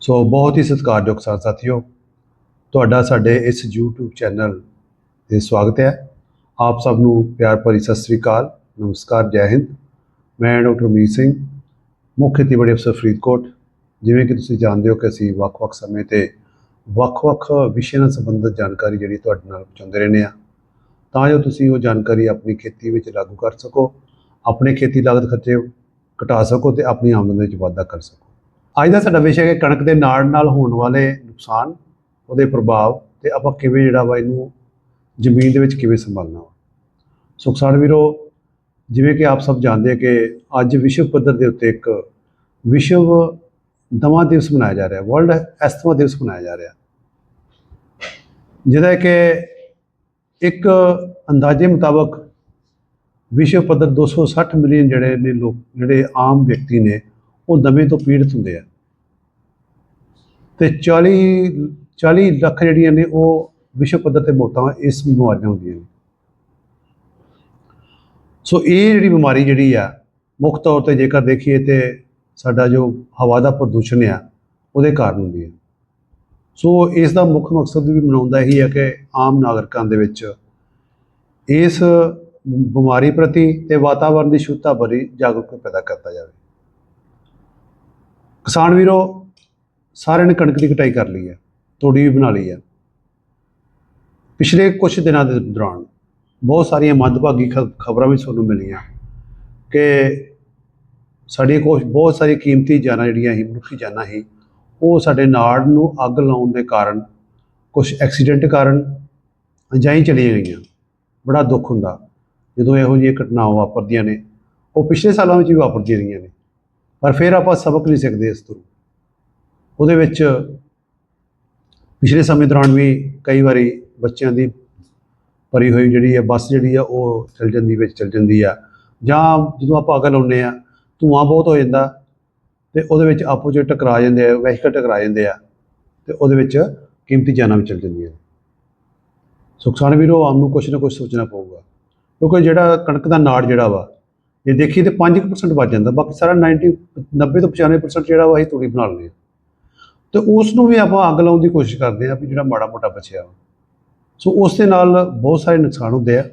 ਸੋ ਬਹੁਤ ਹੀ ਸਤਿਕਾਰਯੋਗ ਸਾਥ ਸਾਥੀਓ, ਤੁਹਾਡਾ ਸਾਡੇ ਇਸ YouTube ਚੈਨਲ ਤੇ ਸਵਾਗਤ ਹੈ। ਆਪ ਸਭ ਨੂੰ ਪਿਆਰ ਭਰੀ ਸਤਿ ਸ੍ਰੀ ਅਕਾਲ, ਨਮਸਕਾਰ, ਜੈ ਹਿੰਦ। ਮੈਂ ਡਾਕਟਰ ਮੀਤ ਸਿੰਘ, ਮੁੱਖ ਖੇਤੀਬਾੜੀ ਅਫਸਰ ਫਰੀਦਕੋਟ। ਜਿਵੇਂ ਕਿ ਤੁਸੀਂ ਜਾਣਦੇ ਹੋ ਕਿ ਅਸੀਂ ਵੱਖ-ਵੱਖ ਸਮੇਂ ਤੇ ਵੱਖ-ਵੱਖ ਵਿਸ਼ਿਆਂ ਨਾਲ ਸੰਬੰਧਿਤ ਜਾਣਕਾਰੀ ਜਿਹੜੀ ਤੁਹਾਡੇ ਨਾਲ ਪਹੁੰਚਾਉਂਦੇ ਰਹਿੰਦੇ ਆ ਤਾਂ ਜੋ ਤੁਸੀਂ ਉਹ ਜਾਣਕਾਰੀ ਆਪਣੀ ਖੇਤੀ ਵਿੱਚ ਲਾਗੂ ਕਰ ਸਕੋ, ਆਪਣੇ ਖੇਤੀ ਲਾਗਤ ਖਰਚੇ ਘਟਾ ਸਕੋ ਤੇ ਆਪਣੀ ਆਮਦਨ ਵਿੱਚ ਵਾਧਾ ਕਰ ਸਕੋ। ਅੱਜ ਦਾ ਸਾਡਾ ਵਿਸ਼ਾ ਹੈ ਕਿ ਕਣਕ ਦੇ ਨਾੜ ਨਾਲ ਹੋਣ ਵਾਲੇ ਨੁਕਸਾਨ, ਉਹਦੇ ਪ੍ਰਭਾਵ ਤੇ ਆਪਾਂ ਕਿਵੇਂ ਜਿਹੜਾ ਵਾ ਇਹਨੂੰ ਜ਼ਮੀਨ ਦੇ ਵਿੱਚ ਕਿਵੇਂ ਸੰਭਾਲਣਾ ਵਾ। ਸੋ ਵੀਰੋ, ਜਿਵੇਂ ਕਿ ਆਪ ਸਭ ਜਾਣਦੇ ਕਿ ਅੱਜ ਵਿਸ਼ਵ ਪੱਧਰ ਦੇ ਉੱਤੇ ਇੱਕ ਵਿਸ਼ਵ ਦਮਾ ਦਿਵਸ ਮਨਾਇਆ ਜਾ ਰਿਹਾ, ਵਰਲਡ ਐਸਥਮਾ ਦਿਵਸ ਮਨਾਇਆ ਜਾ ਰਿਹਾ। ਜਿਹਦਾ ਕਿ ਇੱਕ ਅੰਦਾਜ਼ੇ ਮੁਤਾਬਕ ਵਿਸ਼ਵ ਪੱਧਰ 260 ਮਿਲੀਅਨ ਜਿਹੜੇ ਨੇ ਲੋਕ, ਜਿਹੜੇ ਆਮ ਵਿਅਕਤੀ ਨੇ ਉਹ ਦਮੇ ਤੋਂ ਪੀੜਤ ਹੁੰਦੇ ਆ। ਤੇ 40 40 ਲੱਖ ਜਿਹੜੀਆਂ ਨੇ ਉਹ ਵਿਸ਼ਵ ਪੱਧਰ ਤੇ ਮੌਤਾਂ ਇਸ ਬਿਮਾਰੀ ਨਾਲ ਹੁੰਦੀਆਂ ਨੇ। ਸੋ ਇਹ ਜਿਹੜੀ ਬਿਮਾਰੀ ਜਿਹੜੀ ਆ, ਮੁੱਖ ਤੌਰ ਤੇ ਜੇਕਰ ਦੇਖੀਏ ਤੇ ਸਾਡਾ ਜੋ ਹਵਾ ਦਾ ਪ੍ਰਦੂਸ਼ਣ ਆ, ਉਹਦੇ ਕਾਰਨ ਹੁੰਦੀ ਹੈ ਸੋ ਇਸ ਦਾ ਮੁੱਖ ਮਕਸਦ ਵੀ ਮਨਾਉਂਦਾ ਇਹੀ ਹੈ ਕਿ ਆਮ ਨਾਗਰਿਕਾਂ ਦੇ ਵਿੱਚ ਇਸ ਬਿਮਾਰੀ ਪ੍ਰਤੀ ਤੇ ਵਾਤਾਵਰਣ ਦੀ ਸ਼ੁੱਧਤਾ ਬਾਰੇ ਜਾਗਰੂਕਤਾ ਪੈਦਾ ਕਰਤਾ ਜਾਵੇ। ਕਿਸਾਨ ਵੀਰੋ, ਸਾਰਿਆਂ ਨੇ ਕਣਕ ਦੀ ਕਟਾਈ ਕਰ ਲਈ ਹੈ, ਤੋੜੀ ਵੀ ਬਣਾ ਲਈ ਹੈ। ਪਿਛਲੇ ਕੁਝ ਦਿਨਾਂ ਦੇ ਦੌਰਾਨ ਬਹੁਤ ਸਾਰੀਆਂ ਮੰਦਭਾਗੀ ਖਬਰਾਂ ਵੀ ਸਾਨੂੰ ਮਿਲੀਆਂ ਕਿ ਸਾਡੀਆਂ ਕੁਛ ਬਹੁਤ ਸਾਰੀ ਕੀਮਤੀ ਜਾਨਾਂ ਜਿਹੜੀਆਂ ਸੀ, ਮਨੁੱਖੀ ਜਾਨਾਂ ਸੀ, ਉਹ ਸਾਡੇ ਨਾੜ ਨੂੰ ਅੱਗ ਲਾਉਣ ਦੇ ਕਾਰਨ ਕੁਝ ਐਕਸੀਡੈਂਟ ਕਾਰਨ ਅਜਾਈ ਚਲੀਆਂ ਗਈਆਂ। ਬੜਾ ਦੁੱਖ ਹੁੰਦਾ ਜਦੋਂ ਇਹੋ ਜਿਹੀਆਂ ਘਟਨਾਵਾਂ ਵਾਪਰਦੀਆਂ ਨੇ। ਉਹ ਪਿਛਲੇ ਸਾਲਾਂ ਵਿੱਚ ਵੀ ਵਾਪਰਦੀਆਂ ਰਹੀਆਂ ਨੇ। ਪਰ ਫਿਰ ਆਪਾਂ ਸਬਕ ਨਹੀਂ ਸਕਦੇ ਇਸ ਤੋਂ। ਉਹਦੇ ਵਿੱਚ ਪਿਛਲੇ ਸਮੇਂ ਦੌਰਾਨ ਵੀ ਕਈ ਵਾਰੀ ਬੱਚਿਆਂ ਦੀ ਭਰੀ ਹੋਈ ਜਿਹੜੀ ਹੈ ਬੱਸ ਜਿਹੜੀ ਆ ਉਹ ਚਲ ਜਾਂਦੀ, ਵਿੱਚ ਚਲ ਜਾਂਦੀ ਆ। ਜਾਂ ਜਦੋਂ ਆਪਾਂ ਅੱਗ ਲਾਉਂਦੇ ਆ, ਧੂਆਂ ਬਹੁਤ ਹੋ ਜਾਂਦਾ ਤੇ ਉਹਦੇ ਵਿੱਚ ਆਪੋ ਚ ਟਕਰਾ ਜਾਂਦੇ ਆ, ਵਹੀਕਲ ਟਕਰਾ ਜਾਂਦੇ ਆ ਤੇ ਉਹਦੇ ਵਿੱਚ ਕੀਮਤੀ ਜਾਨਾਂ ਵੀ ਚਲ ਜਾਂਦੀਆਂ ਸੁਖਸਾਨ ਵੀਰੋ ਆਮ ਨੂੰ ਕੁਛ ਨਾ ਕੁਛ ਸੋਚਣਾ ਪਊਗਾ। ਕਿਉਂਕਿ ਜਿਹੜਾ ਕਣਕ ਦਾ ਨਾੜ ਜਿਹੜਾ ਵਾ ਜੇ ਦੇਖੀ ਤੇ 5% ਬਚ ਜਾਂਦਾ, ਬਾਕੀ ਸਾਰਾ 90 90 ਤੋਂ 95% ਜਿਹੜਾ ਵਾ ਅਸੀਂ ਤੂੜੀ ਬਣਾ ਲੈਂਦੇ ਹਾਂ। ਤੇ ਉਸ ਨੂੰ ਵੀ ਆਪਾਂ ਅੱਗ ਲਾਉਣ ਦੀ ਕੋਸ਼ਿਸ਼ ਕਰਦੇ ਆ ਵੀ ਜਿਹੜਾ ਮਾੜਾ ਮੋਟਾ ਬਚਿਆ ਵਾ ਸੋ ਉਸ ਦੇ ਨਾਲ ਬਹੁਤ ਸਾਰੇ ਨੁਕਸਾਨ ਹੁੰਦੇ ਆ।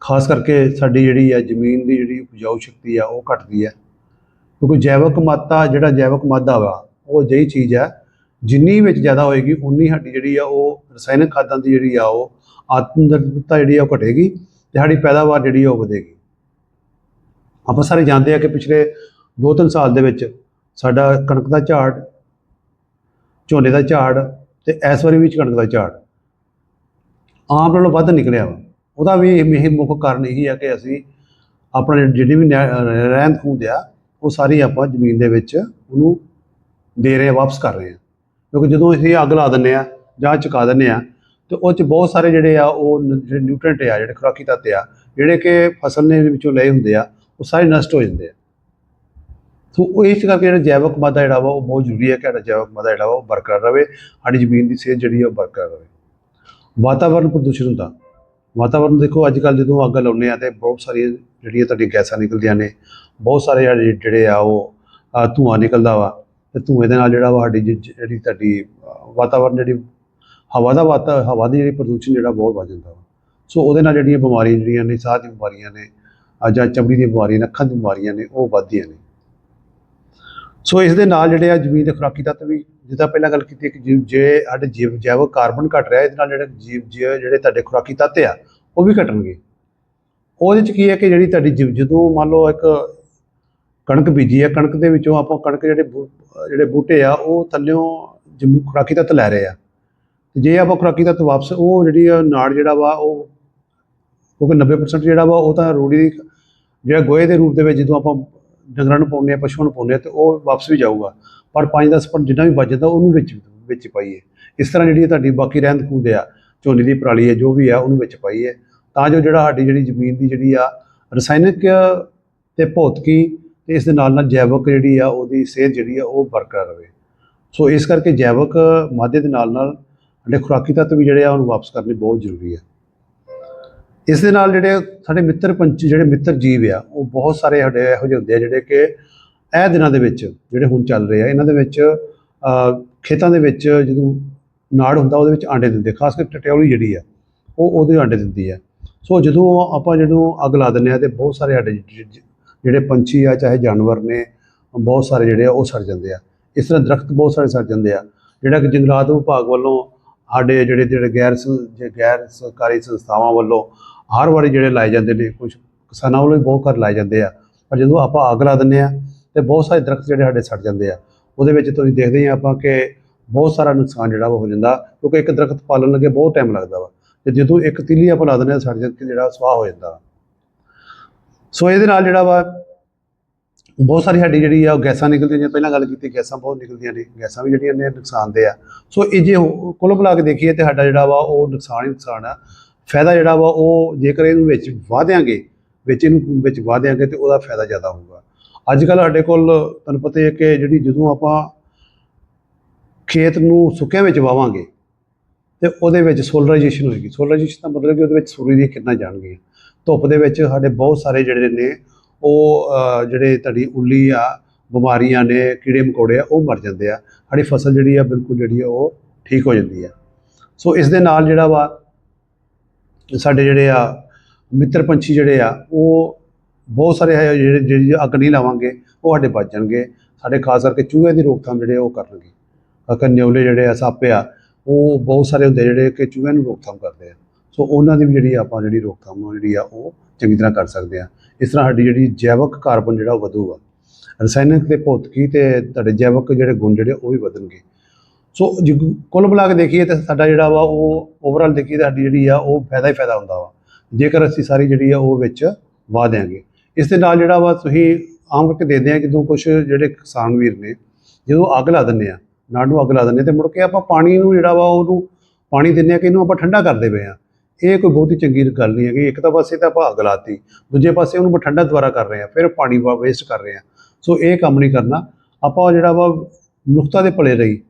ਖਾਸ ਕਰਕੇ ਸਾਡੀ ਜਿਹੜੀ ਆ ਜ਼ਮੀਨ ਦੀ ਜਿਹੜੀ ਉਪਜਾਊ ਸ਼ਕਤੀ ਆ, ਉਹ ਘਟਦੀ ਹੈ ਕਿਉਂਕਿ ਜੈਵਿਕ ਮਾਤਾ, ਜਿਹੜਾ ਜੈਵਿਕ ਮਾਦਾ ਵਾ, ਉਹ ਜਿਹੀ ਚੀਜ਼ ਹੈ ਜਿੰਨੀ ਵਿੱਚ ਜ਼ਿਆਦਾ ਹੋਏਗੀ, ਉਨੀ ਸਾਡੀ ਜਿਹੜੀ ਆ ਉਹ ਰਸਾਇਣਿਕ ਖਾਦਾਂ ਦੀ ਜਿਹੜੀ ਆ ਉਹ ਆਤਮ ਨਿਰਭਰਤਾ ਜਿਹੜੀ ਆ ਉਹ ਘਟੇਗੀ ਤੇ ਸਾਡੀ ਪੈਦਾਵਾਰ ਜਿਹੜੀ ਆ ਉਹ ਵਧੇਗੀ। ਆਪਾਂ ਸਾਰੇ ਜਾਣਦੇ ਆ ਕਿ ਪਿਛਲੇ 2-3 ਸਾਲ ਦੇ ਵਿੱਚ ਸਾਡਾ ਕਣਕ ਦਾ ਝਾੜ, ਝੋਨੇ ਦਾ ਝਾੜ ਤੇ ਇਸ ਵਾਰੀ ਵੀ ਕਣਕ ਦਾ ਝਾੜ। ਆਮ ਨਾਲੋਂ ਵੱਧ ਨਿਕਲਿਆ ਵਾ। ਉਹਦਾ ਵੀ ਇਹ ਮੁੱਖ ਕਾਰਨ ਇਹੀ ਆ ਕਿ ਅਸੀਂ ਆਪਣਾ ਜਿਹੜੀ ਵੀ ਰਹਿੰਦ ਖੂੰਹਦ ਆ, ਉਹ ਸਾਰੀ ਆਪਾਂ ਜ਼ਮੀਨ ਦੇ ਵਿੱਚ ਉਹਨੂੰ ਦੇ ਰਹੇ ਆ, ਵਾਪਸ ਕਰ ਰਹੇ ਆ। ਕਿਉਂਕਿ ਜਦੋਂ ਅਸੀਂ ਅੱਗ ਲਾ ਦਿੰਨੇ ਆ ਜਾਂ ਚੁਕਾ ਦਿੰਨੇ ਆ, ਤੇ ਉਹ ਚ ਬਹੁਤ ਸਾਰੇ ਜਿਹੜੇ ਆ, ਉਹ ਨ- ਨਿਊਟ੍ਰੀਐਂਟ ਆ, ਜਿਹੜੇ ਖੁਰਾਕੀ ਤੱਤ ਆ, ਜਿਹੜੇ ਕਿ ਫਸਲ ਨੇ ਵਿੱਚੋਂ ਲਏ ਹੁੰਦੇ ਆ ਉਹ ਸਾਰੇ ਨਸ਼ਟ ਹੋ ਜਾਂਦੇ ਆ। ਸੋ ਉਹ ਇਸ ਕਰਕੇ ਜਿਹੜਾ ਜੈਵਿਕ ਮਾਦਾ ਜਿਹੜਾ ਵਾ ਉਹ ਬਹੁਤ ਜ਼ਰੂਰੀ ਹੈ ਕਿ ਸਾਡਾ ਜੈਵਿਕ ਮਾਦਾ ਜਿਹੜਾ ਵਾ ਉਹ ਬਰਕਰਾਰ ਰਵੇ ਸਾਡੀ ਜ਼ਮੀਨ ਦੀ ਸਿਹਤ ਜਿਹੜੀ ਆ ਉਹ ਬਰਕਰਾਰ ਰਵੇ ਵਾਤਾਵਰਣ ਪ੍ਰਦੂਸ਼ਣ ਹੁੰਦਾ। ਵਾਤਾਵਰਣ ਦੇਖੋ ਅੱਜ ਕੱਲ੍ਹ ਜਦੋਂ ਅੱਗ ਲਾਉਂਦੇ ਆ ਤੇ ਬਹੁਤ ਸਾਰੀਆਂ ਜਿਹੜੀਆਂ ਤੁਹਾਡੀਆਂ ਗੈਸਾਂ ਨਿਕਲਦੀਆਂ ਨੇ ਬਹੁਤ ਸਾਰੇ ਜਿਹੜੇ ਆ ਉਹ ਅ, ਧੂੰਆਂ ਨਿਕਲਦਾ ਵਾ ਤੇ ਧੂਏ ਦੇ ਨਾਲ ਜਿਹੜਾ ਵਾ ਸਾਡੀ ਜਿਹੜੀ ਤੁਹਾਡੀ ਅ, ਵਾਤਾਵਰਣ ਜਿਹੜੀ ਹਵਾ ਦਾ ਵਾਤਾ ਹਵਾ ਦੀ ਜਿਹੜੀ ਪ੍ਰਦੂਸ਼ਣ ਜਿਹੜਾ ਬਹੁਤ ਵੱਧ ਜਾਂਦਾ ਵਾ। ਸੋ ਉਹਦੇ ਨਾਲ ਜਿਹੜੀਆਂ ਬਿਮਾਰੀਆਂ ਜਿਹੜੀਆਂ ਨੇ ਸਾਹ ਦੀਆਂ ਬਿਮਾਰੀਆਂ ਨੇ ਅ, ਜਾਂ ਚਮੜੀ ਦੀਆਂ ਬਿਮਾਰੀਆਂ ਨੇ ਅੱਖਾਂ ਦੀਆਂ ਬਿਮਾਰੀਆਂ ਨੇ ਉਹ ਵੱਧਦੀਆਂ ਨੇ। ਸੋ ਇਸ ਦੇ ਨਾਲ ਜਿਹੜੇ ਆ ਜ਼ਮੀਨ ਦੇ ਖੁਰਾਕੀ ਤੱਤ ਵੀ ਜਿੱਦਾਂ ਪਹਿਲਾਂ ਗੱਲ ਕੀਤੀ ਕਿ ਜੇ- ਜੇ ਸਾਡੇ ਜੀਵ ਜੈਵ ਕਾਰਬਨ ਘਟ ਰਿਹਾ ਇਹਦੇ ਨਾਲ ਜਿਹੜੇ ਜੀਵ ਜੀਵ- ਜਿਹੜੇ ਤੁਹਾਡੇ ਖੁਰਾਕੀ ਤੱਤ ਆ ਉਹ ਵੀ ਘਟਣਗੇ। ਉਹਦੇ ਚ ਕੀ ਹੈ ਕਿ ਜਿਹੜੀ ਤੁਹਾਡੀ ਜਿ- ਜਦੋਂ ਮੰਨ ਲਓ ਇੱਕ ਕਣਕ ਬੀਜੀ ਹੈ ਕਣਕ ਦੇ ਵਿੱਚੋਂ ਆਪਾਂ ਕਣਕ ਜਿਹੜੇ ਬੂ- ਜਿਹੜੇ ਬੂਟੇ ਆ ਉਹ ਥੱਲਿਓਂ ਜਿਵੇਂ ਖੁਰਾਕੀ ਤੱਤ ਲੈ ਰਹੇ ਆ। ਤੇ ਜੇ ਆਪਾਂ ਖੁਰਾਕੀ ਤੱਤ ਵਾਪਸ ਉਹ ਜਿਹੜੀ ਆ ਨਾੜ ਜਿਹੜਾ ਵਾ ਉਹ ਕਿਉਂਕਿ 90% ਜਿਹੜਾ ਵਾ ਉਹ ਤਾਂ ਰੂੜੀ ਦੀ ਜਿਹੜਾ ਗੋਹੇ ਦੇ ਰੂਪ ਦੇ ਵਿੱਚ ਜਦੋਂ ਆਪਾਂ ਡੰਗਰਾਂ ਨੂੰ ਪਾਉਂਦੇ ਆ ਪਸ਼ੂਆਂ ਨੂੰ ਪਾਉਂਦੇ ਆ ਤੇ ਉਹ ਵਾਪਸ ਵੀ ਜਾਊਗਾ। ਪਰ 5-10% ਜਿੰਨਾ ਵੀ ਬਚ ਜਾਂਦਾ, ਉਹਨੂੰ ਵਿੱਚ ਵਿੱਚ ਪਾਈਏ। ਇਸ ਤਰ੍ਹਾਂ ਜਿਹੜੀ ਤੁਹਾਡੀ ਬਾਕੀ ਰਹਿੰਦ ਖੂੰਹਦ ਆ, ਝੋਨੇ ਦੀ ਪਰਾਲੀ ਹੈ ਜੋ ਵੀ ਆ, ਉਹਨੂੰ ਵਿੱਚ ਪਾਈਏ। ਤਾਂ ਜੋ ਜਿਹੜਾ ਸਾਡੀ ਜਿਹੜੀ ਜ਼ਮੀਨ ਦੀ ਜਿਹੜੀ ਆ, ਰਸਾਇਣਿਕ ਤੇ ਭੌਤਿਕੀ ਤੇ ਇਸ ਦੇ ਨਾਲ ਨਾਲ ਜੈਵਿਕ ਜਿਹੜੀ ਆ, ਉਹਦੀ ਸਿਹਤ ਜਿਹੜੀ ਆ, ਉਹ ਬਰਕਰਾਰ ਰਹੇ। ਸੋ ਇਸ ਕਰਕੇ ਜੈਵਿਕ ਮਾਦੇ ਦੇ ਨਾਲ ਨਾਲ ਸਾਡੇ ਖੁਰਾਕੀ ਤੱਤ ਵੀ ਜਿਹੜੇ ਆ, ਉਹਨੂੰ ਵਾਪਸ ਕਰਨੇ ਬਹੁਤ ਜ਼ਰੂਰੀ ਆ। ਇਸ ਦੇ ਨਾਲ ਜਿਹੜੇ ਸਾਡੇ ਮਿੱਤਰ ਪੰਛੀ, ਜਿਹੜੇ ਮਿੱਤਰ ਜੀਵ ਆ, ਉਹ ਬਹੁਤ ਸਾਰੇ ਸਾਡੇ ਇਹੋ ਜਿਹੇ ਹੁੰਦੇ ਆ ਜਿਹੜੇ ਕਿ ਇਹ ਦਿਨਾਂ ਦੇ ਵਿੱਚ ਜਿਹੜੇ ਹੁਣ ਚੱਲ ਰਹੇ ਆ, ਇਹਨਾਂ ਦੇ ਵਿੱਚ ਖੇਤਾਂ ਦੇ ਵਿੱਚ ਜਦੋਂ ਨਾੜ ਹੁੰਦਾ, ਉਹਦੇ ਵਿੱਚ ਆਂਡੇ ਦਿੰਦੇ ਖਾਸ ਕਰਕੇ ਟਟਿਓਲੀ ਜਿਹੜੀ ਆ, ਉਹ ਉਹਦੇ ਆਂਡੇ ਦਿੰਦੀ ਆ। ਸੋ ਜਦੋਂ ਆਪਾਂ ਜਦੋਂ ਅੱਗ ਲਾ ਦਿੰਦੇ ਆ ਤੇ ਬਹੁਤ ਸਾਰੇ ਸਾਡੇ ਜਿਹੜੇ ਪੰਛੀ ਆ, ਚਾਹੇ ਜਾਨਵਰ ਨੇ, ਬਹੁਤ ਸਾਰੇ ਜਿਹੜੇ ਆ, ਉਹ ਸੜ ਜਾਂਦੇ ਆ। ਇਸ ਤਰ੍ਹਾਂ ਦਰਖਤ ਬਹੁਤ ਸਾਰੇ ਸੜ ਜਾਂਦੇ ਆ, ਜਿਹੜਾ ਕਿ ਜੰਗਲਾਤ ਵਿਭਾਗ ਵੱਲੋਂ ਸਾਡੇ ਜਿਹੜੇ ਜਿਹੜੇ ਗੈਰ ਸ- ਗੈਰ ਸਰਕਾਰੀ ਸੰਸਥਾਵਾਂ ਵੱਲੋਂ ਹਰ ਵਾਰੀ ਜਿਹੜੇ ਲਾਏ ਜਾਂਦੇ ਨੇ ਕੁਝ ਕਿਸਾਨਾਂ ਵੱਲੋਂ ਵੀ ਬਹੁਤ ਘਰ ਲਾਏ ਜਾਂਦੇ ਆ। ਪਰ ਜਦੋਂ ਆਪਾਂ ਅੱਗ ਲਾ ਦਿੰਦੇ ਆ, ਤੇ ਬਹੁਤ ਸਾਰੇ ਦਰਖਤ ਜਿਹੜੇ ਸਾਡੇ ਸੜ ਜਾਂਦੇ ਆ। ਉਹਦੇ ਵਿੱਚ ਤੁਸੀਂ ਦੇਖਦੇ ਆ ਆਪਾਂ ਕਿ ਬਹੁਤ ਸਾਰਾ ਨੁਕਸਾਨ ਜਿਹੜਾ ਵਾ ਹੋ ਜਾਂਦਾ, ਕਿਉਂਕਿ ਇੱਕ ਦਰਖਤ ਪਾਲਣ ਲੱਗੇ ਬਹੁਤ ਟਾਈਮ ਲੱਗਦਾ ਵਾ। ਤੇ ਜਦੋਂ ਇੱਕ ਤਿੱਲੀ ਆਪਾਂ ਲਾ ਦਿੰਦੇ ਆ, ਸੜ ਜਾ ਜਿਹੜਾ ਸਵਾਹ ਹੋ ਜਾਂਦਾ ਵਾ। ਸੋ ਇਹਦੇ ਨਾਲ ਜਿਹੜਾ ਵਾ, ਬਹੁਤ ਸਾਰੀ ਸਾਡੀ ਜਿਹੜੀ ਆ, ਉਹ ਗੈਸਾਂ ਨਿਕਲਦੀਆਂ ਜਿਵੇਂ ਪਹਿਲਾਂ ਗੱਲ ਕੀਤੀ, ਗੈਸਾਂ ਬਹੁਤ ਨਿਕਲਦੀਆਂ ਨੇ, ਗੈਸਾਂ ਵੀ ਜਿਹੜੀਆਂ ਨੇ ਨੁਕਸਾਨ ਦੇ ਆ। ਸੋ ਇਹ ਜੇ ਹੋ- ਕੁੱਲ ਮਿਲਾ ਕੇ ਦੇਖੀਏ ਤੇ ਸਾਡਾ ਜਿਹੜਾ ਵਾ, ਉਹ ਨੁਕਸਾਨ ਹੀ ਨੁਕਸਾਨ ਆ। ਫਾਇਦਾ ਜਿਹੜਾ ਵਾ ਉਹ ਜੇਕਰ ਇਹਨੂੰ ਵਿੱਚ ਵਾਧਿਆਂਗੇ, ਵਿੱਚ ਇਹਨੂੰ ਵਿੱਚ ਵਾਧਿਆਂਗੇ ਤੇ ਉਹਦਾ ਫਾਇਦਾ ਜ਼ਿਆਦਾ ਹੋਊਗਾ। ਅੱਜ ਕੱਲ੍ਹ ਸਾਡੇ ਕੋਲ ਤੁਹਾਨੂੰ ਪਤਾ ਹੀ ਹੈ ਕਿ ਜਿਹੜੀ ਜਦੋਂ ਆਪਾਂ ਖੇਤ ਨੂੰ ਸੁੱਕਿਆਂ ਵਿੱਚ ਵਾਵਾਂਗੇ ਤੇ ਉਹਦੇ ਵਿੱਚ ਸੋਲਰਾਈਜੇਸ਼ਨ ਹੋਏਗੀ। ਸੋਲਰਾਈਜੇਸ਼ਨ ਦਾ ਮਤਲਬ ਕਿ ਉਹਦੇ ਵਿੱਚ ਸੂਰਜ ਦੀਆਂ ਕਿਰਨਾਂ ਜਾਣਗੀਆਂ। ਧੁੱਪ ਦੇ ਵਿੱਚ ਸਾਡੇ ਬਹੁਤ ਸਾਰੇ ਜਿਹੜੇ ਨੇ ਉਹ ਜਿਹੜੇ ਤੁਹਾਡੀ ਉੱਲੀ ਆ, ਬਿਮਾਰੀਆਂ ਨੇ, ਕੀੜੇ ਮਕੌੜੇ ਆ, ਉਹ ਮਰ ਜਾਂਦੇ ਆ। ਸਾਡੀ ਫਸਲ ਜਿਹੜੀ ਆ ਬਿਲਕੁਲ ਜਿਹੜੀ ਆ ਉਹ ਠੀਕ ਹੋ ਜਾਂਦੀ ਆ। ਸੋ ਇਸ ਦੇ ਨਾਲ ਜਿਹੜਾ ਵਾ ਸਾਡੇ ਜਿਹੜੇ ਆ ਮਿੱਤਰ ਪੰਛੀ ਜਿਹੜੇ ਆ, ਉਹ ਬਹੁਤ ਸਾਰੇ ਹੈ ਜਿਹੜੇ ਜਿਹੜੀ ਅੱਗ ਨਹੀਂ ਲਾਵਾਂਗੇ, ਉਹ ਸਾਡੇ ਬਚ ਜਾਣਗੇ। ਸਾਡੇ ਖਾਸ ਕਰਕੇ ਚੂਹੇ ਦੀ ਰੋਕਥਾਮ ਜਿਹੜੇ ਆ, ਉਹ ਕਰਨਗੇ। ਅਕਰ ਨਿਉਲੇ ਜਿਹੜੇ ਆ, ਸੱਪ ਆ, ਉਹ ਬਹੁਤ ਸਾਰੇ ਹੁੰਦੇ ਜਿਹੜੇ ਕਿ ਚੂਹਿਆਂ ਨੂੰ ਰੋਕਥਾਮ ਕਰਦੇ ਆ। ਸੋ ਉਹਨਾਂ ਦੀ ਵੀ ਜਿਹੜੀ ਆਪਾਂ ਜਿਹੜੀ ਰੋਕਥਾਮ ਆ, ਜਿਹੜੀ ਆ, ਉਹ ਚੰਗੀ ਤਰ੍ਹਾਂ ਕਰ ਸਕਦੇ ਆ। ਇਸ ਤਰ੍ਹਾਂ ਸਾਡੀ ਜਿਹੜੀ ਜੈਵਿਕ ਕਾਰਬਨ ਜਿਹੜਾ ਉਹ ਵਧੂਗਾ। ਰਸਾਇਣਿਕ ਤੇ ਭੌਤਿਕੀ ਤੇ ਤੁਹਾਡੇ ਜੈਵਿਕ ਜਿਹੜੇ ਗੁਣ ਜਿਹੜੇ ਉਹ ਵੀ ਵਧਣਗੇ। ਸੋ ਜੇ ਕੁੱਲ ਮਿਲਾ ਕੇ ਦੇਖੀਏ ਤਾਂ ਸਾਡਾ ਜਿਹੜਾ ਵਾ ਉਹ ਓਵਰਆਲ ਦੇਖੀਏ ਤਾਂ ਸਾਡੀ ਜਿਹੜੀ ਆ ਉਹ ਫਾਇਦਾ ਹੀ ਫਾਇਦਾ ਹੁੰਦਾ ਵਾ। ਜੇਕਰ ਅਸੀਂ ਸਾਰੀ ਜਿਹੜੀ ਆ ਉਹ ਵਿੱਚ ਵਾ ਦਿਆਂਗੇ। ਇਸ ਦੇ ਨਾਲ ਜਿਹੜਾ ਵਾ ਤੁਸੀਂ ਆਮ ਕਰਕੇ ਦੇਖਦੇ ਆ ਜਦੋਂ ਕੁਝ ਜਿਹੜੇ ਕਿਸਾਨ ਵੀਰ ਨੇ, ਜਦੋਂ ਅੱਗ ਲਾ ਦਿੰਦੇ ਆ, ਨਾੜ ਨੂੰ ਅੱਗ ਲਾ ਦਿੰਦੇ ਤੇ ਮੁੜ ਕੇ ਆਪਾਂ ਪਾਣੀ ਨੂੰ ਜਿਹੜਾ ਵਾ ਉਹਨੂੰ ਪਾਣੀ ਦਿੰਦੇ ਆ ਕਿ ਇਹਨੂੰ ਆਪਾਂ ਠੰਡਾ ਕਰਦੇ ਪਏ ਆ। ਇਹ ਕੋਈ ਬਹੁਤੀ ਚੰਗੀ ਗੱਲ ਨਹੀਂ ਹੈਗੀ। ਇੱਕ ਤਾਂ ਪਾਸੇ ਤਾਂ ਆਪਾਂ ਅੱਗ ਲਾਤੀ ਦੂਜੇ ਪਾਸੇ ਉਹਨੂੰ ਆਪਾਂ ਠੰਡਾ ਦੁਬਾਰਾ ਕਰ ਰਹੇ ਆ, ਫਿਰ ਪਾਣੀ ਵੇਸਟ ਕਰ ਰਹੇ ਆ। ਸੋ ਇਹ ਕੰਮ ਨਹੀਂ ਕਰਨਾ। ਆਪਾਂ ਜਿਹੜਾ ਵਾ ਮਨੁੱਖਤਾ ਦੇ ਭਲੇ ਲਈ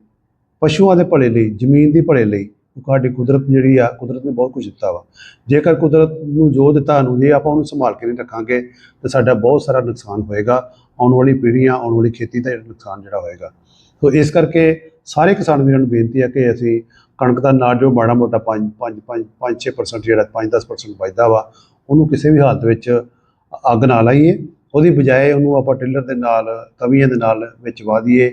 ਪਸ਼ੂਆਂ ਦੇ ਭਲੇ ਲਈ, ਜ਼ਮੀਨ ਦੀ ਭਲੇ ਲਈ ਸਾਡੀ ਕੁਦਰਤ ਜਿਹੜੀ ਆ, ਕੁਦਰਤ ਨੇ ਬਹੁਤ ਕੁਝ ਦਿੱਤਾ ਵਾ। ਜੇਕਰ ਕੁਦਰਤ ਨੂੰ ਜੋ ਦਿੱਤਾ ਨੂੰ ਜੇ ਆਪਾਂ ਉਹਨੂੰ ਸੰਭਾਲ ਕੇ ਨਹੀਂ ਰੱਖਾਂਗੇ, ਤਾਂ ਸਾਡਾ ਬਹੁਤ ਸਾਰਾ ਨੁਕਸਾਨ ਹੋਏਗਾ। ਆਉਣ ਵਾਲੀ ਪੀੜ੍ਹੀਆਂ, ਆਉਣ ਵਾਲੀ ਖੇਤੀ ਦਾ ਨੁਕਸਾਨ ਜਿਹੜਾ ਹੋਏਗਾ। ਸੋ ਇਸ ਕਰਕੇ ਸਾਰੇ ਕਿਸਾਨ ਵੀਰਾਂ ਨੂੰ ਬੇਨਤੀ ਹੈ ਕਿ ਅਸੀਂ ਕਣਕ ਦਾ ਨਾੜ ਜੋ ਮਾੜਾ ਮੋਟਾ 5 5 5 5-6% ਜਿਹੜਾ 5-10% ਬਚਦਾ ਵਾ, ਉਹਨੂੰ ਕਿਸੇ ਵੀ ਹਾਲਤ ਵਿੱਚ ਅੱਗ ਨਾ ਲਾਈਏ। ਉਹਦੀ ਬਜਾਏ ਉਹਨੂੰ ਆਪਾਂ ਟਿਲਰ ਦੇ ਨਾਲ, ਤਵੀਆਂ ਦੇ ਨਾਲ ਵਿੱਚ ਵਾ ਦਈਏ।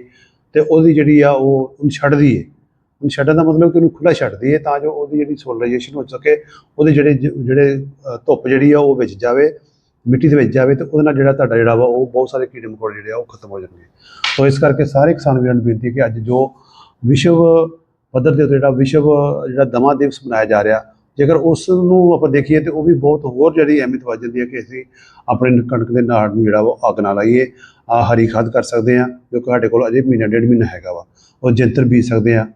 ਤੇ ਉਹਦੀ ਜਿਹੜੀ ਆ ਉਹ ਉਹਨੂੰ ਛੱਡਦੀ ਹੈ ਉਹਨੂੰ ਛੱਡਣ ਦਾ ਮਤਲਬ ਕਿ ਉਹਨੂੰ ਖੁੱਲਾ ਛੱਡਦੀ ਹੈ ਤਾਂ ਜੋ ਉਹਦੀ ਜਿਹੜੀ ਸੋਲਰਾਈਜੇਸ਼ਨ ਹੋ ਸਕੇ, ਉਹਦੇ ਜਿਹੜੇ ਜਿਹੜੇ ਧੁੱਪ ਜਿਹੜੀ ਆ ਉਹ ਵਿੱਚ ਜਾਵੇ, ਮਿੱਟੀ ਦੇ ਵਿੱਚ ਜਾਵੇ ਤੇ ਉਹਦੇ ਨਾਲ ਜਿਹੜਾ ਤੁਹਾਡਾ ਜਿਹੜਾ ਵਾ ਉਹ ਬਹੁਤ ਸਾਰੇ ਕੀੜੇ ਮਕੌੜੇ ਜਿਹੜੇ ਆ ਉਹ ਖਤਮ ਹੋ ਜਾਣਗੇ। ਸੋ ਇਸ ਕਰਕੇ ਸਾਰੇ ਕਿਸਾਨ ਵੀਰਾਂ ਨੂੰ ਬੇਨਤੀ ਹੈ ਕਿ ਅੱਜ ਜੋ ਵਿਸ਼ਵ ਪੱਧਰ ਦੇ ਉੱਤੇ ਜਿਹੜਾ ਵਿਸ਼ਵ ਜਿਹੜਾ ਦਮਾ ਦਿਵਸ ਮਨਾਇਆ ਜਾ ਰਿਹਾ, ਜੇਕਰ ਉਸ ਨੂੰ ਆਪਾਂ ਦੇਖੀਏ ਤੇ ਉਹ ਵੀ ਬਹੁਤ ਹੋਰ ਜਿਹੜੀ ਅਹਿਮੀਅਤ ਵੱਧ ਜਾਂਦੀ ਹੈ ਕਿ ਅਸੀਂ ਆਪਣੇ ਕਣਕ ਦੇ ਨਾੜ ਨੂੰ ਜਿਹੜਾ ਵਾ ਉਹ ਅੱਗ ਨਾ ਲਾਈਏ। ਆ ਹਰੀ ਖਾਦ ਕਰ ਸਕਦੇ ਆ ਜੋ ਕਿ ਸਾਡੇ ਕੋਲ ਅਜੇ ਮਹੀਨਾ, ਡੇਢ ਮਹੀਨਾ ਹੈਗਾ ਵਾ। ਉਹ ਜੰਤਰ ਬੀਜ ਸਕਦੇ ਆ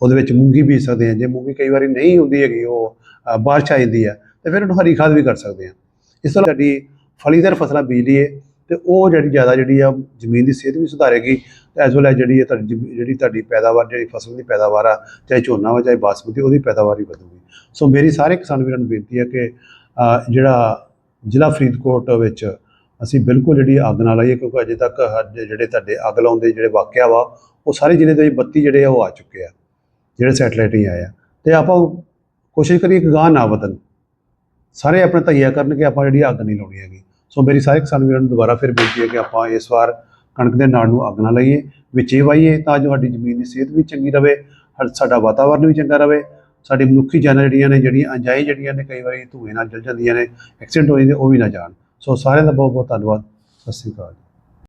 ਉਹਦੇ ਵਿੱਚ ਮੂੰਗੀ ਬੀਜ ਸਕਦੇ ਆ ਜੇ ਮੂੰਗੀ ਕਈ ਵਾਰੀ ਨਹੀਂ ਹੁੰਦੀ ਹੈਗੀ, ਉਹ ਬਾਰਿਸ਼ ਆ ਜਾਂਦੀ ਆ ਤੇ ਫਿਰ ਉਹਨੂੰ ਹਰੀ ਖਾਦ ਵੀ ਕਰ ਸਕਦੇ ਆ ਇਸ ਤਰ੍ਹਾਂ ਸਾਡੀ ਫਲੀਦਾਰ ਫਸਲਾਂ ਬੀਜ ਲਈਏ, ਤੇ ਉਹ ਜਿਹੜੀ ਜ਼ਿਆਦਾ ਜਿਹੜੀ ਆ ਜ਼ਮੀਨ ਦੀ ਸਿਹਤ ਵੀ ਸੁਧਾਰੇਗੀ, ਤੇ ਐਸ ਵੈਲ ਜਿਹੜੀ ਹੈ ਤੁਹਾਡੀ ਜਿਹੜੀ ਤੁਹਾਡੀ ਪੈਦਾਵਾਰ, ਜਿਹੜੀ ਫਸਲ ਦੀ ਪੈਦਾਵਾਰ ਆ, ਚਾਹੇ ਝੋਨਾ ਵਾ, ਚਾਹੇ ਬਾਸਮਤੀ, ਉਹਦੀ ਪੈਦਾਵਾਰ ਵੀ ਵਧੂਗੀ। ਸੋ ਮੇਰੀ ਸਾਰੇ ਕਿਸਾਨ ਵੀਰਾਂ ਨੂੰ ਬੇਨਤੀ ਹੈ ਕਿ ਜਿਹੜਾ ਜ਼ਿਲ੍ਹਾ ਫਰੀਦਕੋਟ ਵਿੱਚ ਅਸੀਂ ਬਿਲਕੁਲ ਜਿਹੜੀ ਅੱਗ ਨਾ ਲਾਈਏ ਕਿਉਂਕਿ ਅਜੇ ਤੱਕ ਜਿਹੜੇ ਤੁਹਾਡੇ ਅੱਗ ਲਾਉਣ ਦੇ ਜਿਹੜੇ ਵਾਕਿਆ ਵਾ, ਉਹ ਸਾਰੇ ਜ਼ਿਲ੍ਹੇ ਦੇ ਵਿੱਚ 32 ਜਿਹੜੇ ਆ ਉਹ ਆ ਚੁੱਕੇ ਆ, ਜਿਹੜੇ ਸੈਟਲਾਈਟ ਹੀ ਆਏ ਆ। ਤੇ ਆਪਾਂ ਕੋਸ਼ਿਸ਼ ਕਰੀਏ ਕਿ ਗਾਹ ਨਾ ਵਧਣ। ਸਾਰੇ ਆਪਣੇ ਤਈਆ ਕਰਨ ਕਿ ਆਪਾਂ ਜਿਹੜੀ ਅੱਗ ਨਹੀਂ ਲਾਉਣੀ ਹੈਗੀ। ਸੋ ਮੇਰੀ ਸਾਰੇ ਕਿਸਾਨ ਵੀਰਾਂ ਨੂੰ ਦੁਬਾਰਾ ਫਿਰ ਬੇਨਤੀ ਹੈ ਕਿ ਆਪਾਂ ਇਸ ਵਾਰ ਕਣਕ ਦੇ ਨਾੜ ਨੂੰ ਅੱਗ ਨਾ ਲਾਈਏ, ਵਿੱਚੇ ਵਾਹੀਏ ਤਾਂ ਜੋ ਸਾਡੀ ਜ਼ਮੀਨ ਦੀ ਸਿਹਤ ਵੀ ਚੰਗੀ ਰਵੇ, ਹਰ- ਸਾਡਾ ਵਾਤਾਵਰਨ ਵੀ ਚੰਗਾ ਰਵੇ। ਸਾਡੀ ਮਨੁੱਖੀ ਜਾਨਾਂ ਜਿਹੜੀਆਂ ਨੇ, ਜਿਹੜੀਆਂ ਅਣਜਾਈ ਜਿਹੜੀਆਂ ਨੇ, ਕਈ ਵਾਰੀ ਧੂਏ ਨਾਲ ਜਲ ਜਾਂਦੀਆਂ ਨੇ, ਐਕਸੀਡੈਂਟ ਹੋ ਜਾਂਦੇ ਉਹ ਵੀ ਨਾ ਜਾਣ। ਸੋ ਸਾਰਿਆਂ ਦਾ ਬਹੁਤ ਬਹੁਤ ਧੰਨਵਾਦ। ਸਤਿ ਸ਼੍ਰੀ ਅਕਾਲ